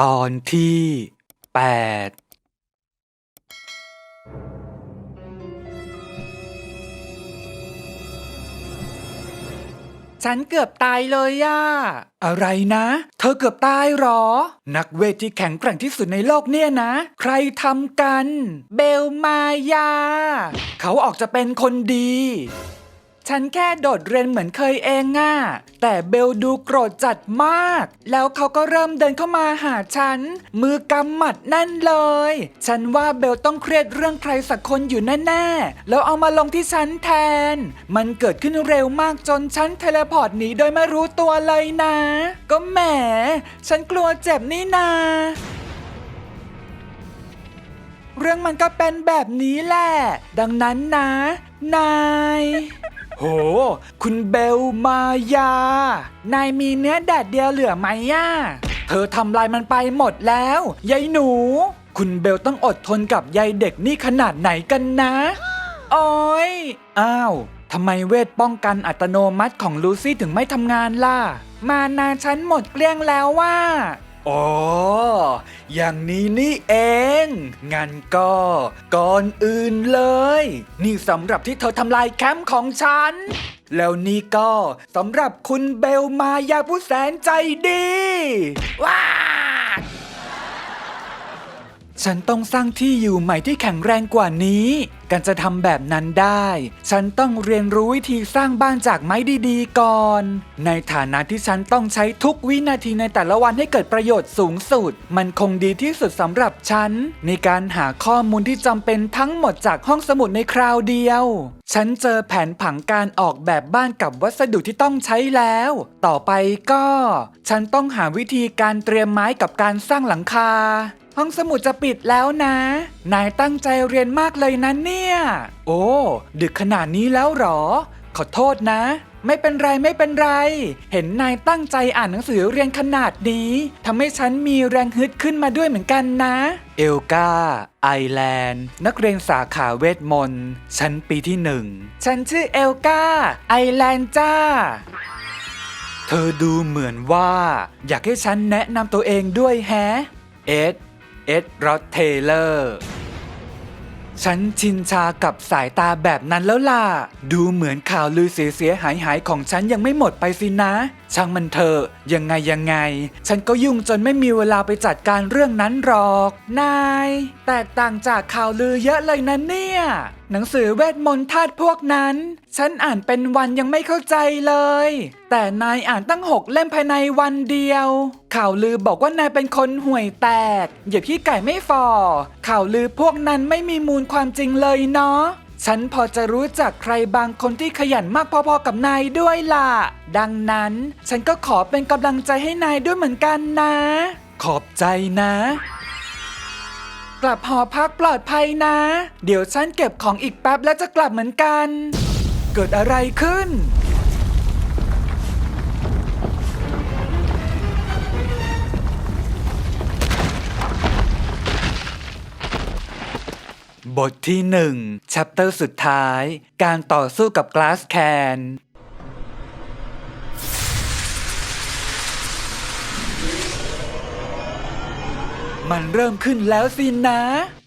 ตอนที่แปดฉันเกือบตายเลยย่า อะไรนะ เธอเกือบตายเหรอ นักเวทที่แข็งแกร่งที่สุดในโลกเนี่ยนะ ใครทำกัน เบลมายา เขาออกจะเป็นคนดี ฉันแค่โดดเรียนเหมือนเคยเองอะแต่เบลดูโกรธจัดมาก แล้วเขาก็เริ่มเดินเข้ามาหาฉัน มือกำหมัดแน่นเลย ฉันว่าเบลต้องเครียดเรื่องใครสักคนอยู่แน่ๆ แล้วเอามาลงที่ฉันแทน มันเกิดขึ้นเร็วมากจนฉันเทเลพอร์ตหนีโดยไม่รู้ตัวเลยนะ ก็แหม ฉันกลัวเจ็บนี่นาเรื่องมันก็เป็นแบบนี้แหละ ดังนั้นนะ นาย โห คุณเบลมายา นายมีเนื้อแดดเดียวเหลือไหมย่าเธอทำลายมันไปหมดแล้วยายหนู คุณเบลต้องอดทนกับยายเด็กนี่ขนาดไหนกันนะโอ้ยอ้าวทำไมเวทป้องกันอัตโนมัติของลูซี่ถึงไม่ทำงานล่ะ มานาฉันหมดเกลี้ยงแล้วว่า อ๋อ อย่างนี้นี่เอง งั้นก็ก่อนอื่นเลย นี่สำหรับที่เธอทำลายแคมป์ของฉัน แล้วนี่ก็สำหรับคุณเบลมายาผู้แสนใจดี ว้า ฉันต้องสร้างที่อยู่ใหม่ที่แข็งแรงกว่านี้ การจะทำแบบนั้นได้ ฉันต้องเรียนรู้วิธีสร้างบ้านจากไม้ดีๆ ก่อน ในฐานะที่ฉันต้องใช้ทุกวินาทีในแต่ละวันให้เกิดประโยชน์สูงสุด มันคงดีที่สุดสำหรับฉัน ในการหาข้อมูลที่จำเป็นทั้งหมดจากห้องสมุดในคราวเดียว ฉันเจอแผนผังการออกแบบบ้านกับวัสดุที่ต้องใช้แล้ว ต่อไปก็ ฉันต้องหาวิธีการเตรียมไม้กับการสร้างหลังคา ห้องสมุดจะปิดแล้วนะ นายตั้งใจเรียนมากเลยนะเนี่ย โอ้ ดึกขนาดนี้แล้วเหรอ ขอโทษนะ ไม่เป็นไรไม่เป็นไร เห็นนายตั้งใจอ่านหนังสือเรียนขนาดนี้ทำให้ฉันมีแรงฮึดขึ้นมาด้วยเหมือนกันนะ เอลกาไอแลนด์ นักเรียนสาขาเวทมนต์ชั้นปีที่หนึ่ง ฉันชื่อเอลกาไอแลนด์จ้าเธอดูเหมือนว่า อยากให้ฉันแนะนำตัวเองด้วยแฮะเอ็ด เอ็ดรอดเทเลอร์ฉันชินชากับสายตาแบบนั้นแล้วล่ะ ดูเหมือนข่าวลือเสียหายหายๆของฉันยังไม่หมดไปสินะ ช่างมันเถอะยังไงยังไง ฉันก็ยุ่งจนไม่มีเวลาไปจัดการเรื่องนั้นหรอก นาย แตกต่างจากข่าวลือเยอะเลยนะเนี่ย หนังสือเวทมนต์ธาตุพวกนั้น ฉันอ่านเป็นวันยังไม่เข้าใจเลย แต่นายอ่านตั้งหกเล่มภายในวันเดียว ข่าวลือบอกว่านายเป็นคนห่วยแตกอย่าพี่ไก่ไม่ฟอข่าวลือพวกนั้นไม่มีมูลความจริงเลยเนาะ ฉันพอจะรู้จักใครบางคนที่ขยันมากพอๆกับนายด้วยล่ะ ดังนั้นฉันก็ขอเป็นกำลังใจให้นายด้วยเหมือนกันนะ ขอบใจนะ กลับหอพักปลอดภัยนะ เดี๋ยวฉันเก็บของอีกแป๊บแล้วจะกลับเหมือนกัน เกิดอะไรขึ้น บทที่หนึ่งชัปเตอร์สุดท้าย การต่อสู้กับกลาสแคน มันเริ่มขึ้นแล้วสินะ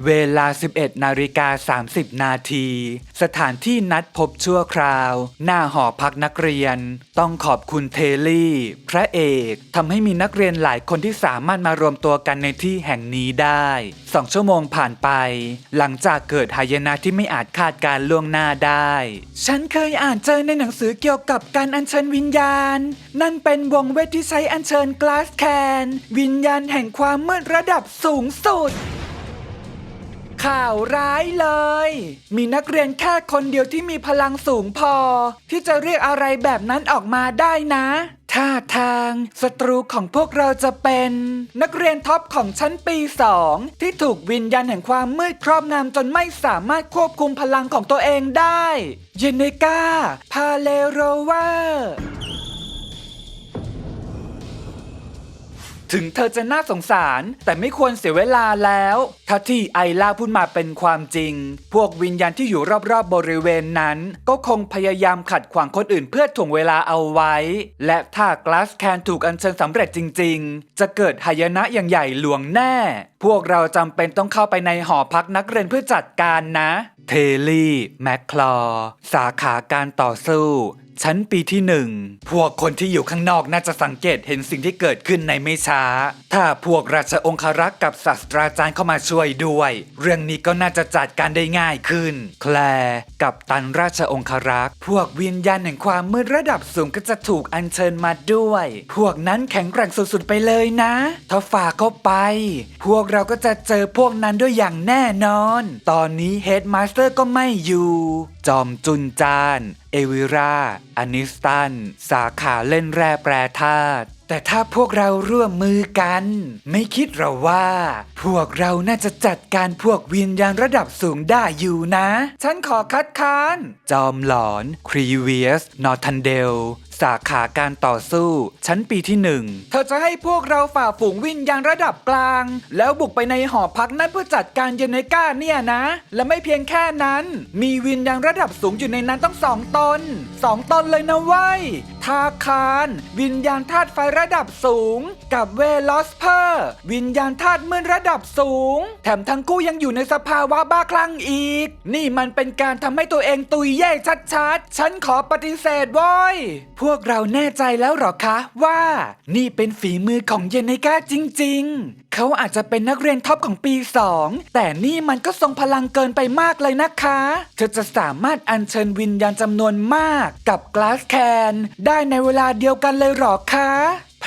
เวลา 11 นาฬิกา 30 นาที สถานที่นัดพบชั่วคราว หน้าหอพักนักเรียน ต้องขอบคุณเทลลี่ พระเอกทำให้มีนักเรียนหลายคนที่สามารถมารวมตัวกันในที่แห่งนี้ได้สองชั่วโมงผ่านไป หลังจากเกิดหายนะที่ไม่อาจคาดการล่วงหน้าได้ ฉันเคยอ่านเจอในหนังสือเกี่ยวกับการอัญเชิญวิญญาณ นั่นเป็นวงเวทที่ใช้อัญเชิญกลาสแคน วิญญาณแห่งความมืดระดับสูงสุด ข่าวร้ายเลย มีนักเรียนแค่คนเดียวที่มีพลังสูงพอ ที่จะเรียกอะไรแบบนั้นออกมาได้นะท่าทางศัตรูของพวกเราจะเป็น นักเรียนท็อปของชั้นปีสองที่ถูกวิญญาณแห่งความมืดครอบงำจนไม่สามารถควบคุมพลังของตัวเองได้ เยเนกาพาเลโรวอ ถึงเธอจะน่าสงสาร แต่ไม่ควรเสียเวลาแล้วถ้าที่ไอล่าพูดมาเป็นความจริง พวกวิญญาณที่อยู่รอบๆบริเวณนั้น ก็คงพยายามขัดขวางคนอื่นเพื่อถ่วงเวลาเอาไว้ และถ้ากลาสแคนถูกอัญเชิญสำเร็จจริง ๆ จะเกิดหายนะอย่างใหญ่หลวงแน่ พวกเราจำเป็นต้องเข้าไปในหอพักนักเรียนเพื่อจัดการนะ เทลี่ แมคคลอ สาขาการต่อสู้ ชั้นปีที่หนึ่งพวกคนที่อยู่ข้างนอกน่าจะสังเกตเห็นสิ่งที่เกิดขึ้นในไม่ช้า ถ้าพวกราชองครักษ์กับศาสตราจารย์เข้ามาช่วยด้วย เรื่องนี้ก็น่าจะจัดการได้ง่ายขึ้น แคลร์กับตันราชองครักษ์พวกวิญญาณแห่งความมืดระดับสูงก็จะถูกอัญเชิญมาด้วย พวกนั้นแข็งแกร่งสุดๆไปเลยนะ ถ้าฝ่าเข้าไป พวกเราก็จะเจอพวกนั้นด้วยอย่างแน่นอน ตอนนี้เฮดมาสเตอร์ก็ไม่อยู่ จอมจุนจาน เอวิราอานิสตัน สาขาเล่นแร่แปรธาตุแต่ถ้าพวกเราร่วมมือกัน ไม่คิดเหราว่า พวกเราน่าจะจัดการพวกวิญญาณระดับสูงได้อยู่นะ ฉันขอคัดค้าน จอมหลอน ครีเวียส นอร์ทันเดล สาขาการต่อสู้ ชั้นปีที่หนึ่งเธอจะให้พวกเราฝ่าฝูงวิญญาณระดับกลาง แล้วบุกไปในหอพักนั่นเพื่อจัดการเยเนก้าเนี่ยนะ และไม่เพียงแค่นั้น มีวิญญาณระดับสูงอยู่ในนั้นต้องสองตนสองตนเลยนะเว้ยทาคาร วิญญาณธาตุไฟระดับสูง กับเวลอสเพอร์วิญญาณธาตุมืดระดับสูง แถมทั้งคู่ยังอยู่ในสภาวะบ้าคลั่งอีก นี่มันเป็นการทำให้ตัวเองตุยแย่ชัดๆ ฉันขอปฏิเสธว้ยวกเราแน่ใจแล้วหรอคะว่านี่เป็นฝีมือของเยเนก้าจริง ๆ เขาอาจจะเป็นนักเรียนท็อปของปี 2 แต่นี่มันก็ทรงพลังเกินไปมากเลยนะคะ เธอจะสามารถอัญเชิญวิญญาณจำนวนมากกับกลาสแคนได้ในเวลาเดียวกันเลยหรอคะ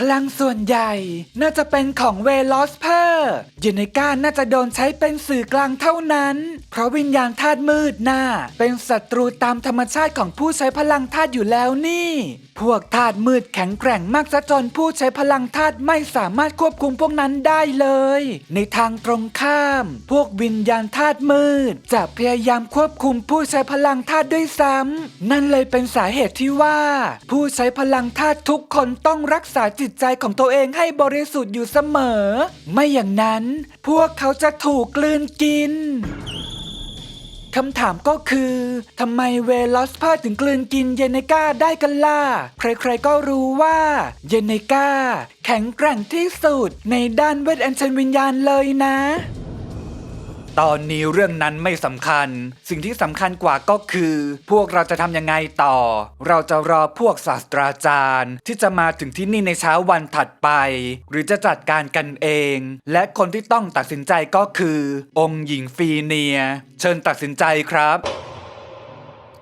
พลังส่วนใหญ่น่าจะเป็นของเวลอสเพอร์เยเนกาน่าจะโดนใช้เป็นสื่อกลางเท่านั้น เพราะวิญญาณธาตุมืดน่าเป็นศัตรูตามธรรมชาติของผู้ใช้พลังธาตุอยู่แล้วนี่ พวกธาตุมืดแข็งแกร่งมากซะจนผู้ใช้พลังธาตุไม่สามารถควบคุมพวกนั้นได้เลย ในทางตรงข้าม พวกวิญญาณธาตุมืด จะพยายามควบคุมผู้ใช้พลังธาตุด้วยซ้ำนั่นเลยเป็นสาเหตุที่ว่า ผู้ใช้พลังธาตุทุกคนต้องรักษาจิตใจของตัวเองให้บริสุทธิ์อยู่เสมอ ไม่อย่างนั้น พวกเขาจะถูกกลืนกิน คำถามก็คือทำไมเวลอสพาถึงกลืนกินเยเนกาได้กันล่ะ ใครๆก็รู้ว่าเยเนกาแข็งแกร่งที่สุดในด้านเวทอัญเชิญวิญญาณเลยนะ ตอนนี้เรื่องนั้นไม่สำคัญ สิ่งที่สำคัญกว่าก็คือ พวกเราจะทำยังไงต่อ เราจะรอพวกศาสตราจารย์ ที่จะมาถึงที่นี่ในเช้าวันถัดไป หรือจะจัดการกันเอง และคนที่ต้องตัดสินใจก็คือ องค์หญิงฟีเนีย เชิญตัดสินใจครับ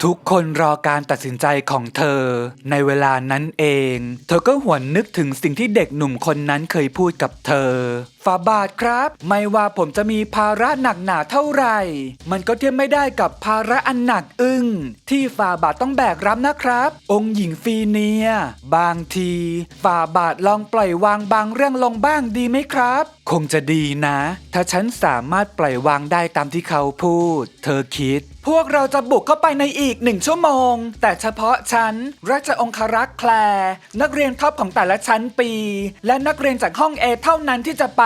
ทุกคนรอการตัดสินใจของเธอ ในเวลานั้นเอง เธอก็หวนนึกถึงสิ่งที่เด็กหนุ่มคนนั้นเคยพูดกับเธอ ฟาบาทครับ ไม่ว่าผมจะมีภาระหนักหนาเท่าไหร่ มันก็เทียบไม่ได้กับภาระอันหนักอึ้งที่ฟาบาทต้องแบกรับนะครับ องค์หญิงฟีเนีย บางทีฟาบาทลองปล่อยวางบางเรื่องลงบ้างดีไหมครับ คงจะดีนะ ถ้าฉันสามารถปล่อยวางได้ตามที่เขาพูด เธอคิดพวกเราจะบุกเข้าไปในอีกหนึ่งชั่วโมง แต่เฉพาะฉันราชองครักษ์แคลร์นักเรียนท็อปของแต่ละชั้นปี และนักเรียนจากห้องเอเท่านั้นที่จะไป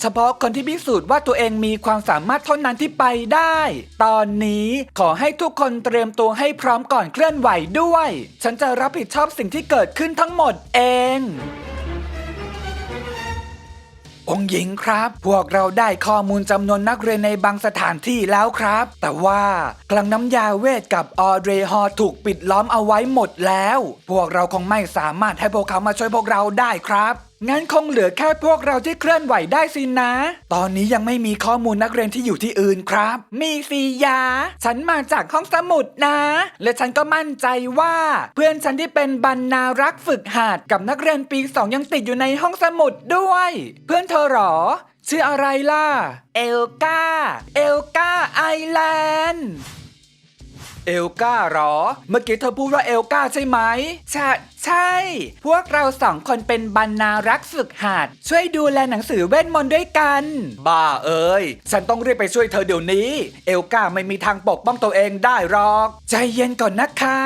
เฉพาะคนที่พิสูจน์ว่าตัวเองมีความสามารถเท่านั้นที่ไปได้ ตอนนี้ขอให้ทุกคนเตรียมตัวให้พร้อมก่อนเคลื่อนไหวด้วย ฉันจะรับผิดชอบสิ่งที่เกิดขึ้นทั้งหมดเององหญิงครับ พวกเราได้ข้อมูลจำนวนนักเรียนในบางสถานที่แล้วครับ แต่ว่าคลังน้ำยาเวทกับออเดรฮอถูกปิดล้อมเอาไว้หมดแล้ว พวกเราคงไม่สามารถให้พวกเขามาช่วยพวกเราได้ครับ งั้นคงเหลือแค่พวกเราที่เคลื่อนไหวได้สินะ ตอนนี้ยังไม่มีข้อมูลนักเรียนที่อยู่ที่อื่นครับ มีสิยา ฉันมาจากห้องสมุดนะ และฉันก็มั่นใจว่า เพื่อนฉันที่เป็นบรรณารักษ์ฝึกหัดกับนักเรียนปีสองยังติดอยู่ในห้องสมุดด้วย เพื่อนเธอหรอ ชื่ออะไรล่ะ เอลกา เอลกาไอแลนด์เอลกาหรอ เมื่อกี้เธอพูดว่าเอลกาใช่ไหมใช่ใช่ พวกเราสองคนเป็นบรรณารักษ์ฝึกหัดช่วยดูแลหนังสือเวทมนต์ด้วยกัน บ้าเอ้ย ฉันต้องรีบไปช่วยเธอเดี๋ยวนี้ เอลกาไม่มีทางปกป้องตัวเองได้หรอก ใจเย็นก่อนนะคะ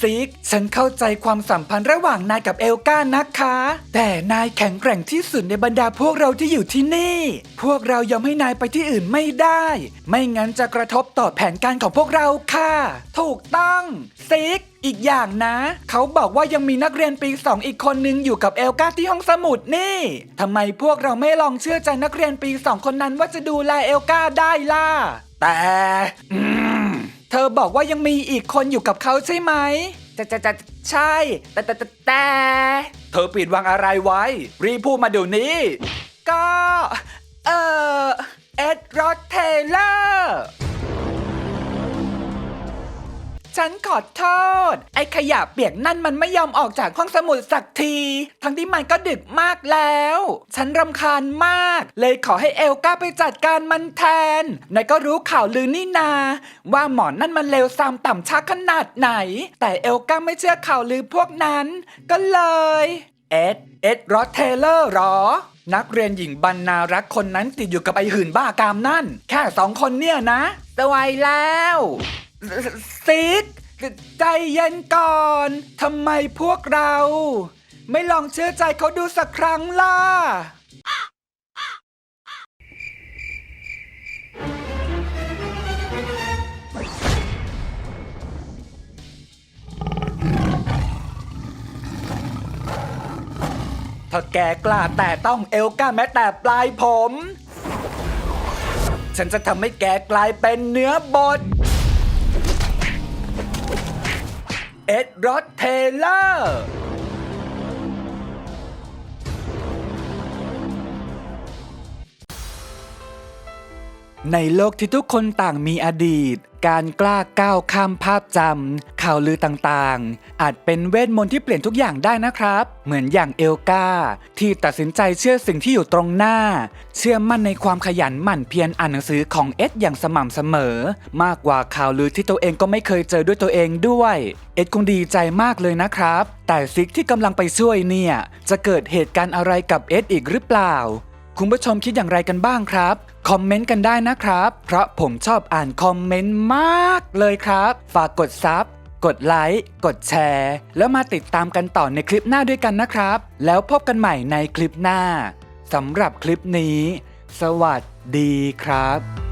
ซิก ฉันเข้าใจความสัมพันธ์ระหว่างนายกับเอลกานะคะ แต่นายแข็งแกร่งที่สุดในบรรดาพวกเราที่อยู่ที่นี่ พวกเรายอมให้นายไปที่อื่นไม่ได้ ไม่งั้นจะกระทบต่อแผนการของพวกเราค่ะ ถูกต้องซิกอีกอย่างนะ เขาบอกว่ายังมีนักเรียนปีสองอีกคนนึงอยู่กับเอลกาที่ห้องสมุดนี่ทำไมพวกเราไม่ลองเชื่อใจนักเรียนปีสองคนนั้นว่าจะดูแลเอลกาได้ล่ะ แต่เธอบอกว่ายังมีอีกคนอยู่กับเขาใช่ไหมจะจะจะใช่ แต่แต่แต่เธอปิดวังอะไรไว้ รีบพูดมาเดี๋ยวนี้ ก็ เออเอ็ดรอดเทเลอร์ ฉันขอโทษ ไอ้ขยะเปียกนั่นมันไม่ยอมออกจากห้องสมุดสักที ทั้งที่มันก็ดึกมากแล้ว ฉันรำคาญมาก เลยขอให้เอลก้าไปจัดการมันแทนนายก็รู้ข่าวลือนี่นา ว่าหมอนนั่นมันเลวซามต่ำช้าขนาดไหน แต่เอลก้าไม่เชื่อข่าวลือพวกนั้น ก็เลยเอ็ดเอ็ดรอสเทเลอร์หรอ นักเรียนหญิงบรรณารักคนนั้นติดอยู่กับไอหื่นบ้ากามนั่น แค่สองคนเนี่ยนะสวยแล้ว ซิก ใจเย็นก่อนทำไมพวกเรา ไม่ลองเชื่อใจเขาดูสักครั้งล่ะ ถ้าแกกล้าแต่ต้องเอลก้าแม้แต่ปลายผม ฉันจะทำให้แกกลายเป็นเนื้อบด เอ็ดรอดเทเลอร์ ในโลกที่ทุกคนต่างมีอดีต การกล้าก้าวข้ามภาพจำข่าวลือต่างๆ อาจเป็นเวทมนต์ที่เปลี่ยนทุกอย่างได้นะครับ เหมือนอย่างเอลกาที่ตัดสินใจเชื่อสิ่งที่อยู่ตรงหน้า เชื่อมั่นในความขยันหมั่นเพียรอ่านหนังสือของเอ็ดอย่างสม่ำเสมอ มากกว่าข่าวลือที่ตัวเองก็ไม่เคยเจอด้วยตัวเองด้วย เอ็ดคงดีใจมากเลยนะครับ แต่ซิกที่กำลังไปช่วยเนี่ยจะเกิดเหตุการณ์อะไรกับเอ็ดอีกหรือเปล่า คุณผู้ชมคิดอย่างไรกันบ้างครับ คอมเมนต์กันได้นะครับ เพราะผมชอบอ่านคอมเมนต์มากเลยครับ ฝากกดซับกดไลค์กดแชร์ แล้วมาติดตามกันต่อในคลิปหน้าด้วยกันนะครับ แล้วพบกันใหม่ในคลิปหน้าสำหรับคลิปนี้ สวัสดีครับ